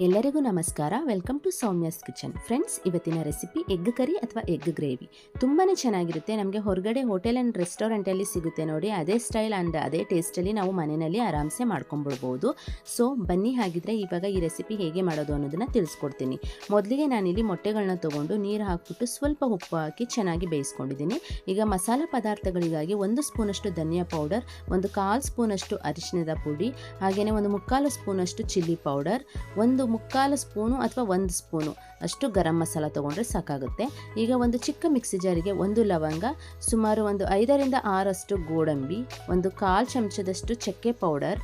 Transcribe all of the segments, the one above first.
ಎಲ್ಲರಿಗೂ ನಮಸ್ಕಾರ. Welcome to Soumya's kitchen friends ಇವತ್ತಿನ ರೆಸಿಪಿ ಎಗ್ ಕರಿ ಅಥವಾ ಎಗ್ ಗ್ರೇವಿ ತುಂಬಾ ಚೆನ್ನಾಗಿರುತ್ತೆ. ನಮಗೆ ಹೊರಗಡೆ ಹೋಟೆಲ್ ಆ್ಯಂಡ್ ರೆಸ್ಟೋರೆಂಟಲ್ಲಿ ಸಿಗುತ್ತೆ ನೋಡಿ. ಅದೇ ಸ್ಟೈಲ್ ಆ್ಯಂಡ್ ಅದೇ ಟೇಸ್ಟಲ್ಲಿ ನಾವು ಮನೆಯಲ್ಲಿ ಆರಾಮ್ಸೆ ಮಾಡ್ಕೊಂಬಿಡ್ಬೋದು ಸೊ ಬನ್ನಿ ಹಾಗಿದ್ರೆ ಇವಾಗ ಈ ರೆಸಿಪಿ ಹೇಗೆ ಮಾಡೋದು ಅನ್ನೋದನ್ನು ತಿಳಿಸ್ಕೊಡ್ತೀನಿ. ಮೊದಲಿಗೆ ನಾನಿಲ್ಲಿ ಮೊಟ್ಟೆಗಳನ್ನ ತೊಗೊಂಡು ನೀರು ಹಾಕ್ಬಿಟ್ಟು ಸ್ವಲ್ಪ ಉಪ್ಪು ಹಾಕಿ ಚೆನ್ನಾಗಿ ಬೇಯಿಸ್ಕೊಂಡಿದ್ದೀನಿ. ಈಗ ಮಸಾಲೆ ಪದಾರ್ಥಗಳಿಗಾಗಿ ಒಂದು ಸ್ಪೂನಷ್ಟು ಧನಿಯಾ ಪೌಡರ್ ಒಂದು ಕಾಲು ಸ್ಪೂನಷ್ಟು ಅರಿಶಿಣದ ಪುಡಿ ಹಾಗೆಯೇ ಒಂದು ಮುಕ್ಕಾಲು ಸ್ಪೂನಷ್ಟು ಚಿಲ್ಲಿ ಪೌಡರ್ ಒಂದು ಮುಕ್ಕಾಲು ಸ್ಪೂನು ಅಥವಾ ಒಂದು ಸ್ಪೂನು ಅಷ್ಟು ಗರಂ ಮಸಾಲ ತೊಗೊಂಡ್ರೆ ಸಾಕಾಗುತ್ತೆ. ಈಗ ಒಂದು ಚಿಕ್ಕ ಮಿಕ್ಸಿ ಜಾರಿಗೆ ಒಂದು ಲವಂಗ, ಸುಮಾರು ಒಂದು ಐದರಿಂದ ಆರಷ್ಟು ಗೋಡಂಬಿ, ಒಂದು ಕಾಲು ಚಮಚದಷ್ಟು ಚಕ್ಕೆ ಪೌಡರ್,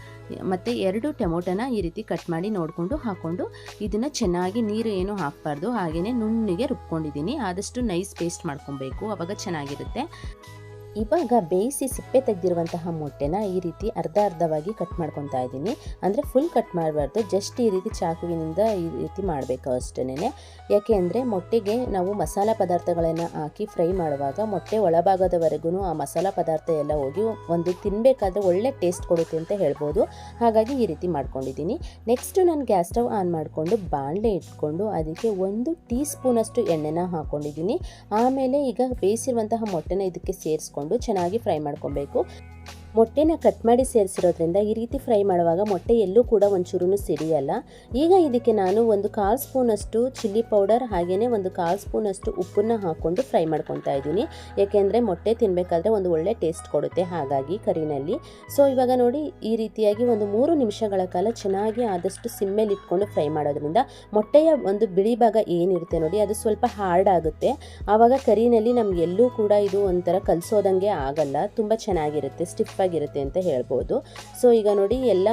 ಮತ್ತು ಎರಡು ಟೊಮೊಟೊನ ಈ ರೀತಿ ಕಟ್ ಮಾಡಿ ನೋಡಿಕೊಂಡು ಹಾಕ್ಕೊಂಡು ಇದನ್ನು ಚೆನ್ನಾಗಿ ನೀರು ಏನು ಹಾಕಬಾರ್ದು ಹಾಗೆಯೇ ನುಣ್ಣಿಗೆ ರುಬ್ಕೊಂಡಿದ್ದೀನಿ. ಆದಷ್ಟು ನೈಸ್ ಪೇಸ್ಟ್ ಮಾಡ್ಕೊಬೇಕು ಆವಾಗ ಚೆನ್ನಾಗಿರುತ್ತೆ. ಇವಾಗ ಬೇಯಿಸಿ ಸಿಪ್ಪೆ ತೆಗೆದಿರುವಂತಹ ಮೊಟ್ಟೆನ ಈ ರೀತಿ ಅರ್ಧ ಅರ್ಧವಾಗಿ ಕಟ್ ಮಾಡ್ಕೊತಾ ಇದ್ದೀನಿ. ಅಂದರೆ ಫುಲ್ ಕಟ್ ಮಾಡಬಾರ್ದು. ಜಸ್ಟ್ ಈ ರೀತಿ ಚಾಕುವಿನಿಂದ ಈ ರೀತಿ ಮಾಡಬೇಕು ಅಷ್ಟೇ ಯಾಕೆ ಅಂದರೆ ಮೊಟ್ಟೆಗೆ ನಾವು ಮಸಾಲ ಪದಾರ್ಥಗಳನ್ನು ಹಾಕಿ ಫ್ರೈ ಮಾಡುವಾಗ ಮೊಟ್ಟೆ ಒಳಭಾಗದವರೆಗೂ ಆ ಮಸಾಲ ಪದಾರ್ಥ ಎಲ್ಲ ಹೋಗಿ ಒಂದು ತಿನ್ನಬೇಕಾದ್ರೆ ಒಳ್ಳೆ ಟೇಸ್ಟ್ ಕೊಡುತ್ತೆ ಅಂತ ಹೇಳ್ಬೋದು. ಹಾಗಾಗಿ ಈ ರೀತಿ ಮಾಡ್ಕೊಂಡಿದ್ದೀನಿ. ನೆಕ್ಸ್ಟು ನಾನು ಗ್ಯಾಸ್ ಸ್ಟವ್ ಆನ್ ಮಾಡಿಕೊಂಡು ಬಾಣಲೆ ಇಟ್ಕೊಂಡು ಅದಕ್ಕೆ ಒಂದು ಟೀ ಸ್ಪೂನಷ್ಟು ಎಣ್ಣೆನ ಹಾಕ್ಕೊಂಡಿದ್ದೀನಿ ಆಮೇಲೆ ಈಗ ಬೇಯಿಸಿರುವಂತಹ ಮೊಟ್ಟೆನ ಇದಕ್ಕೆ ಸೇರಿಸ್ಕೊಂಡು ಚೆನ್ನಾಗಿ ಫ್ರೈ ಮಾಡ್ಕೊಬೇಕು. ಮೊಟ್ಟೆನ ಕಟ್ ಮಾಡಿ ಸೇರಿಸಿರೋದ್ರಿಂದ ಈ ರೀತಿ ಫ್ರೈ ಮಾಡುವಾಗ ಮೊಟ್ಟೆ ಎಲ್ಲೂ ಕೂಡ ಒಂಚೂರು ಸಿಡಿಯಲ್ಲ. ಈಗ ಇದಕ್ಕೆ ನಾನು ಒಂದು ಕಾಲು ಸ್ಪೂನಷ್ಟು ಚಿಲ್ಲಿ ಪೌಡರ್ ಹಾಗೆಯೇ ಒಂದು ಕಾಲು ಸ್ಪೂನಷ್ಟು ಉಪ್ಪನ್ನು ಹಾಕ್ಕೊಂಡು ಫ್ರೈ ಮಾಡ್ಕೊತಾ ಇದ್ದೀನಿ. ಯಾಕೆಂದರೆ ಮೊಟ್ಟೆ ತಿನ್ನಬೇಕಾದ್ರೆ ಒಂದು ಒಳ್ಳೆ ಟೇಸ್ಟ್ ಕೊಡುತ್ತೆ ಹಾಗಾಗಿ ಕರಿನಲ್ಲಿ. ಸೊ ಇವಾಗ ನೋಡಿ ಈ ರೀತಿಯಾಗಿ ಒಂದು ಮೂರು ನಿಮಿಷಗಳ ಕಾಲ ಚೆನ್ನಾಗಿ ಆದಷ್ಟು ಸಿಮ್ಮೇಲಿ ಇಟ್ಕೊಂಡು ಫ್ರೈ ಮಾಡೋದ್ರಿಂದ ಮೊಟ್ಟೆಯ ಒಂದು ಬಿಳಿ ಭಾಗ ಏನಿರುತ್ತೆ ನೋಡಿ, ಅದು ಸ್ವಲ್ಪ ಹಾರ್ಡ್ ಆಗುತ್ತೆ ಆವಾಗ ಕರಿನಲ್ಲಿ ನಮ್ಗೆ ಎಲ್ಲೂ ಕೂಡ ಇದು ಒಂಥರ ಕಲಿಸೋದಂಗೆ ಆಗಲ್ಲ, ತುಂಬ ಚೆನ್ನಾಗಿರುತ್ತೆ ಸ್ಟಿಫ್ ಆಗಿರುತ್ತೆ ಅಂತ ಹೇಳ್ಬೋದು. ಸೊ ಈಗ ನೋಡಿ ಎಲ್ಲ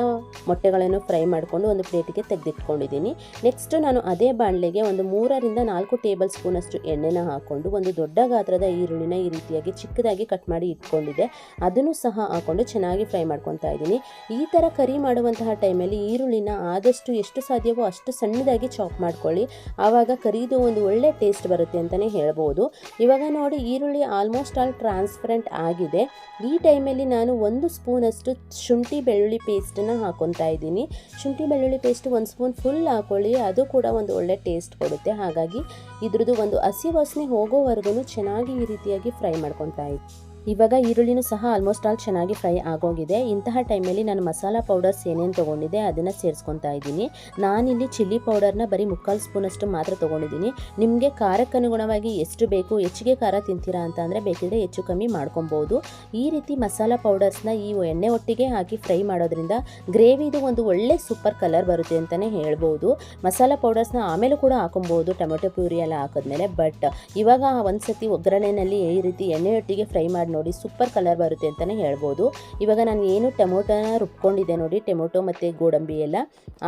ಮೊಟ್ಟೆಗಳನ್ನು ಫ್ರೈ ಮಾಡಿಕೊಂಡು ಒಂದು ಪ್ಲೇಟಿಗೆ ತೆಗೆದಿಟ್ಕೊಂಡಿದ್ದೀನಿ. ನೆಕ್ಸ್ಟ್ ನಾನು ಅದೇ ಬಾಣಲೆಗೆ ಒಂದು ಮೂರರಿಂದ ನಾಲ್ಕು ಟೇಬಲ್ ಸ್ಪೂನಷ್ಟು ಎಣ್ಣೆನ ಹಾಕ್ಕೊಂಡು ಒಂದು ದೊಡ್ಡ ಗಾತ್ರದ ಈರುಳ್ಳಿನ ಈ ರೀತಿಯಾಗಿ ಚಿಕ್ಕದಾಗಿ ಕಟ್ ಮಾಡಿ ಇಟ್ಕೊಂಡಿದ್ದೆ. ಅದನ್ನು ಸಹ ಹಾಕ್ಕೊಂಡು ಚೆನ್ನಾಗಿ ಫ್ರೈ ಮಾಡ್ಕೊತಾ ಇದ್ದೀನಿ. ಈ ಥರ ಕರಿ ಮಾಡುವಂತಹ ಟೈಮಲ್ಲಿ ಈರುಳ್ಳಿನ ಆದಷ್ಟು ಎಷ್ಟು ಸಾಧ್ಯವೋ ಅಷ್ಟು ಸಣ್ಣದಾಗಿ ಚಾಪ್ ಮಾಡ್ಕೊಳ್ಳಿ. ಆವಾಗ ಕರಿದು ಒಂದು ಒಳ್ಳೆ ಟೇಸ್ಟ್ ಬರುತ್ತೆ ಅಂತಲೇ ಹೇಳ್ಬೋದು. ಇವಾಗ ನೋಡಿ ಈರುಳ್ಳಿ ಆಲ್ಮೋಸ್ಟ್ ಆಲ್ ಟ್ರಾನ್ಸ್ಪರೆಂಟ್ ಆಗಿದೆ. ಈ ಟೈಮಲ್ಲಿ ನಾನು ಒಂದು ಸ್ಪೂನಷ್ಟು ಶುಂಠಿ ಬೆಳ್ಳುಳ್ಳಿ ಪೇಸ್ಟನ್ನು ಹಾಕೊತಾ ಇದ್ದೀನಿ. ಶುಂಠಿ ಬೆಳ್ಳುಳ್ಳಿ ಪೇಸ್ಟ್ ಒಂದು ಸ್ಪೂನ್ ಫುಲ್ ಹಾಕೊಳ್ಳಿ, ಅದು ಕೂಡ ಒಂದು ಒಳ್ಳೆ ಟೇಸ್ಟ್ ಕೊಡುತ್ತೆ. ಹಾಗಾಗಿ ಇದ್ರದ್ದು ಒಂದು ಹಸಿ ವಾಸನೆ ಹೋಗೋವರೆಗೂ ಚೆನ್ನಾಗಿ ಈ ರೀತಿಯಾಗಿ ಫ್ರೈ ಮಾಡ್ಕೊತಾ ಇದ್ದೀನಿ ಇವಾಗ ಈರುಳ್ಳಿನೂ ಸಹ ಆಲ್ಮೋಸ್ಟ್ ಆಲ್ ಚೆನ್ನಾಗಿ ಫ್ರೈ ಆಗೋಗಿದೆ. ಇಂತಹ ಟೈಮಲ್ಲಿ ನಾನು ಮಸಾಲ ಪೌಡರ್ಸ್ ಏನೇನು ತೊಗೊಂಡಿದ್ದೆ ಅದನ್ನು ಸೇರಿಸ್ಕೊತಾ ಇದ್ದೀನಿ. ನಾನಿಲ್ಲಿ ಚಿಲ್ಲಿ ಪೌಡರ್ನ ಬರೀ ಮುಕ್ಕಾಲು ಸ್ಪೂನಷ್ಟು ಮಾತ್ರ ತೊಗೊಂಡಿದ್ದೀನಿ. ನಿಮಗೆ ಖಾರಕ್ಕನುಗುಣವಾಗಿ ಎಷ್ಟು ಬೇಕು, ಹೆಚ್ಚಿಗೆ ಖಾರ ತಿಂತೀರಾ ಅಂತ ಅಂದರೆ ಬೇಕಿದ್ರೆ ಹೆಚ್ಚು ಕಮ್ಮಿ ಮಾಡ್ಕೊಬೋದು. ಈ ರೀತಿ ಮಸಾಲ ಪೌಡರ್ಸ್ನ ಈ ಎಣ್ಣೆ ಒಟ್ಟಿಗೆ ಹಾಕಿ ಫ್ರೈ ಮಾಡೋದ್ರಿಂದ ಗ್ರೇವಿದು ಒಂದು ಒಳ್ಳೆ ಸೂಪರ್ ಕಲರ್ ಬರುತ್ತೆ ಅಂತಲೇ ಹೇಳ್ಬೋದು. ಮಸಾಲ ಪೌಡರ್ಸ್ನ ಆಮೇಲೂ ಕೂಡ ಹಾಕೊಬೋದು, ಟೊಮೆಟೊ ಪ್ಯೂರಿ ಎಲ್ಲ ಹಾಕಿದ್ಮೇಲೆ. ಬಟ್ ಇವಾಗ ಒಂದು ಸತಿ ಒಗ್ಗರಣೆಯಲ್ಲಿ ಈ ರೀತಿ ಎಣ್ಣೆಯೊಟ್ಟಿಗೆ ಫ್ರೈ ಮಾಡಿ ನೋಡಿ ಸೂಪರ್ ಕಲರ್ ಬರುತ್ತೆ ಅಂತಲೇ ಹೇಳ್ಬೋದು. ಇವಾಗ ನಾನು ಏನು ಟೊಮೊಟೊನ ರುಬ್ಕೊಂಡಿದ್ದೆ ನೋಡಿ, ಟೊಮೊಟೊ ಮತ್ತು ಗೋಡಂಬಿ ಎಲ್ಲ.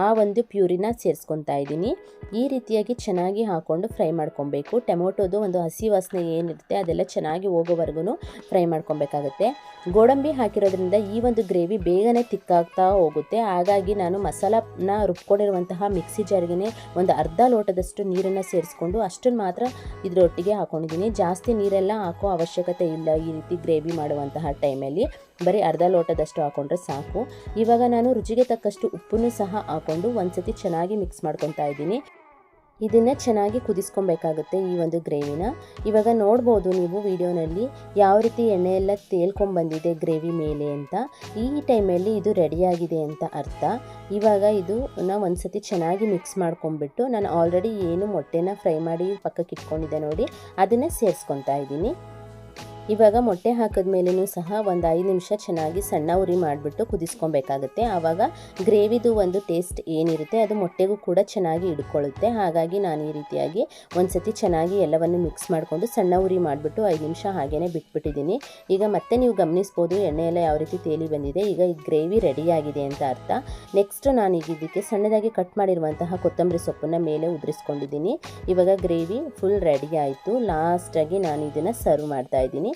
ಆ ಒಂದು ಪ್ಯೂರಿನ ಸೇರಿಸ್ಕೊತಾ ಇದ್ದೀನಿ. ಈ ರೀತಿಯಾಗಿ ಚೆನ್ನಾಗಿ ಹಾಕ್ಕೊಂಡು ಫ್ರೈ ಮಾಡ್ಕೊಬೇಕು. ಟೊಮೊಟೊದು ಒಂದು ಹಸಿ ವಾಸನೆ ಏನಿರುತ್ತೆ ಅದೆಲ್ಲ ಚೆನ್ನಾಗಿ ಹೋಗೋವರೆಗೂ ಫ್ರೈ ಮಾಡ್ಕೊಬೇಕಾಗುತ್ತೆ. ಗೋಡಂಬಿ ಹಾಕಿರೋದ್ರಿಂದ ಈ ಒಂದು ಗ್ರೇವಿ ಬೇಗನೆ ತಿಕ್ಕಾಗ್ತಾ ಹೋಗುತ್ತೆ. ಹಾಗಾಗಿ ನಾನು ಮಸಾಲನ ರುಬ್ಕೊಂಡಿರುವಂತಹ ಮಿಕ್ಸಿ ಜಾರಿಗೆ ಒಂದು ಅರ್ಧ ಲೋಟದಷ್ಟು ನೀರನ್ನು ಸೇರಿಸ್ಕೊಂಡು ಅಷ್ಟನ್ನು ಮಾತ್ರ ಇದರೊಟ್ಟಿಗೆ ಹಾಕ್ಕೊಂಡಿದ್ದೀನಿ ಜಾಸ್ತಿ ನೀರೆಲ್ಲ ಹಾಕೋ ಅವಶ್ಯಕತೆ ಇಲ್ಲ ಈ ರೀತಿ ಗ್ರೇವಿ ಮಾಡುವಂತಹ ಟೈಮಲ್ಲಿ ಬರೀ ಅರ್ಧ ಲೋಟದಷ್ಟು ಹಾಕ್ಕೊಂಡ್ರೆ ಸಾಕು. ಇವಾಗ ನಾನು ರುಚಿಗೆ ತಕ್ಕಷ್ಟು ಉಪ್ಪನ್ನು ಸಹ ಹಾಕ್ಕೊಂಡು ಒಂದ್ಸತಿ ಚೆನ್ನಾಗಿ ಮಿಕ್ಸ್ ಮಾಡ್ಕೊತಾ ಇದ್ದೀನಿ. ಇದನ್ನು ಚೆನ್ನಾಗಿ ಕುದಿಸ್ಕೊಬೇಕಾಗುತ್ತೆ ಈ ಒಂದು ಗ್ರೇವಿನ. ಇವಾಗ ನೋಡ್ಬೋದು ನೀವು ವಿಡಿಯೋನಲ್ಲಿ ಯಾವ ರೀತಿ ಎಣ್ಣೆ ಎಲ್ಲ ತೇಲ್ಕೊಂಡ್ಬಂದಿದೆ ಗ್ರೇವಿ ಮೇಲೆ ಅಂತ. ಈ ಟೈಮಲ್ಲಿ ಇದು ರೆಡಿಯಾಗಿದೆ ಅಂತ ಅರ್ಥ. ಇವಾಗ ಇದು ನಾವು ಒಂದ್ಸತಿ ಚೆನ್ನಾಗಿ ಮಿಕ್ಸ್ ಮಾಡ್ಕೊಂಡ್ಬಿಟ್ಟು ನಾನು ಆಲ್ರೆಡಿ ಏನು ಮೊಟ್ಟೆನ ಫ್ರೈ ಮಾಡಿ ಪಕ್ಕಕ್ಕೆ ಇಟ್ಕೊಂಡಿದ್ದೆ ನೋಡಿ, ಅದನ್ನು ಸೇರಿಸ್ಕೊತಾ ಇದ್ದೀನಿ. ಇವಾಗ ಮೊಟ್ಟೆ ಹಾಕಿದ ಮೇಲೂ ಸಹ ಒಂದು ಐದು ನಿಮಿಷ ಚೆನ್ನಾಗಿ ಸಣ್ಣ ಉರಿ ಮಾಡಿಬಿಟ್ಟು ಕುದಿಸ್ಕೊಬೇಕಾಗುತ್ತೆ. ಆವಾಗ ಗ್ರೇವಿದು ಒಂದು ಟೇಸ್ಟ್ ಏನಿರುತ್ತೆ ಅದು ಮೊಟ್ಟೆಗೂ ಕೂಡ ಚೆನ್ನಾಗಿ ಹಿಡ್ಕೊಳ್ಳುತ್ತೆ. ಹಾಗಾಗಿ ನಾನು ಈ ರೀತಿಯಾಗಿ ಒಂದು ಸತಿ ಚೆನ್ನಾಗಿ ಎಲ್ಲವನ್ನು ಮಿಕ್ಸ್ ಮಾಡಿಕೊಂಡು ಸಣ್ಣ ಉರಿ ಮಾಡಿಬಿಟ್ಟು ಐದು ನಿಮಿಷ ಹಾಗೆಯೇ ಬಿಟ್ಬಿಟ್ಟಿದ್ದೀನಿ. ಈಗ ಮತ್ತೆ ನೀವು ಗಮನಿಸ್ಬೋದು, ಎಣ್ಣೆಯೆಲ್ಲ ಯಾವ ರೀತಿ ತೇಲಿ ಬಂದಿದೆ, ಈಗ ಈ ಗ್ರೇವಿ ರೆಡಿಯಾಗಿದೆ ಅಂತ ಅರ್ಥ. ನೆಕ್ಸ್ಟ್ ನಾನು ಈಗ ಇದಕ್ಕೆ ಸಣ್ಣದಾಗಿ ಕಟ್ ಮಾಡಿರುವಂತಹ ಕೊತ್ತಂಬರಿ ಸೊಪ್ಪನ್ನು ಮೇಲೆ ಉದುರಿಸ್ಕೊಂಡಿದ್ದೀನಿ. ಇವಾಗ ಗ್ರೇವಿ ಫುಲ್ ರೆಡಿ ಆಯಿತು. ಲಾಸ್ಟಾಗಿ ನಾನು ಇದನ್ನು ಸರ್ವ್ ಮಾಡ್ತಾ ಇದ್ದೀನಿ.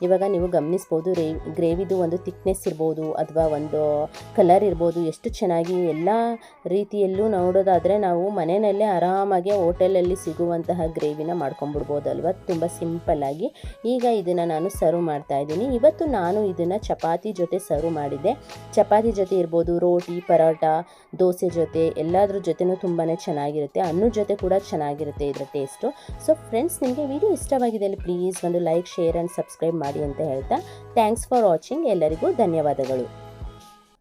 ಇವಾಗ ನೀವು ಗಮನಿಸ್ಬೋದು, ರೇ, ಗ್ರೇವಿದು ಒಂದು ತಿಕ್ನೆಸ್ ಇರ್ಬೋದು ಅಥವಾ ಒಂದು ಕಲರ್ ಇರ್ಬೋದು, ಎಷ್ಟು ಚೆನ್ನಾಗಿ ಎಲ್ಲ ರೀತಿಯಲ್ಲೂ ನೋಡೋದಾದರೆ ನಾವು ಮನೆಯಲ್ಲೇ ಆರಾಮಾಗಿ ಹೋಟೆಲಲ್ಲಿ ಸಿಗುವಂತಹ ಗ್ರೇವಿನ ಮಾಡ್ಕೊಂಬಿಡ್ಬೋದಲ್ವ ತುಂಬ ಸಿಂಪಲ್ಲಾಗಿ ಈಗ ಇದನ್ನು ನಾನು ಸರ್ವ್ ಮಾಡ್ತಾ ಇದ್ದೀನಿ. ಇವತ್ತು ನಾನು ಇದನ್ನು ಚಪಾತಿ ಜೊತೆ ಸರ್ವ್ ಮಾಡಿದ್ದೆ. ಚಪಾತಿ ಜೊತೆ ಇರ್ಬೋದು, ರೋಟಿ, ಪರೋಟ, ದೋಸೆ ಜೊತೆ, ಎಲ್ಲದ್ರ ಜೊತೆನೂ ತುಂಬಾ ಚೆನ್ನಾಗಿರುತ್ತೆ. ಅನ್ನ ಜೊತೆ ಕೂಡ ಚೆನ್ನಾಗಿರುತ್ತೆ ಇದರ ಟೇಸ್ಟು ಸೊ ಫ್ರೆಂಡ್ಸ್ ನಿಮಗೆ ವಿಡಿಯೋ ಇಷ್ಟವಾಗಿದೆ ಪ್ಲೀಸ್ ಒಂದು ಲೈಕ್ ಶೇರ್ ಆ್ಯಂಡ್ ಸಬ್ಸ್ಕ್ರೈಬ್ ಮಾಡಿ ಅಂತ ಹೇಳ್ತಾ ಥ್ಯಾಂಕ್ಸ್ ಫಾರ್ ವಾಚಿಂಗ್ ಎಲ್ಲರಿಗೂ ಧನ್ಯವಾದಗಳು.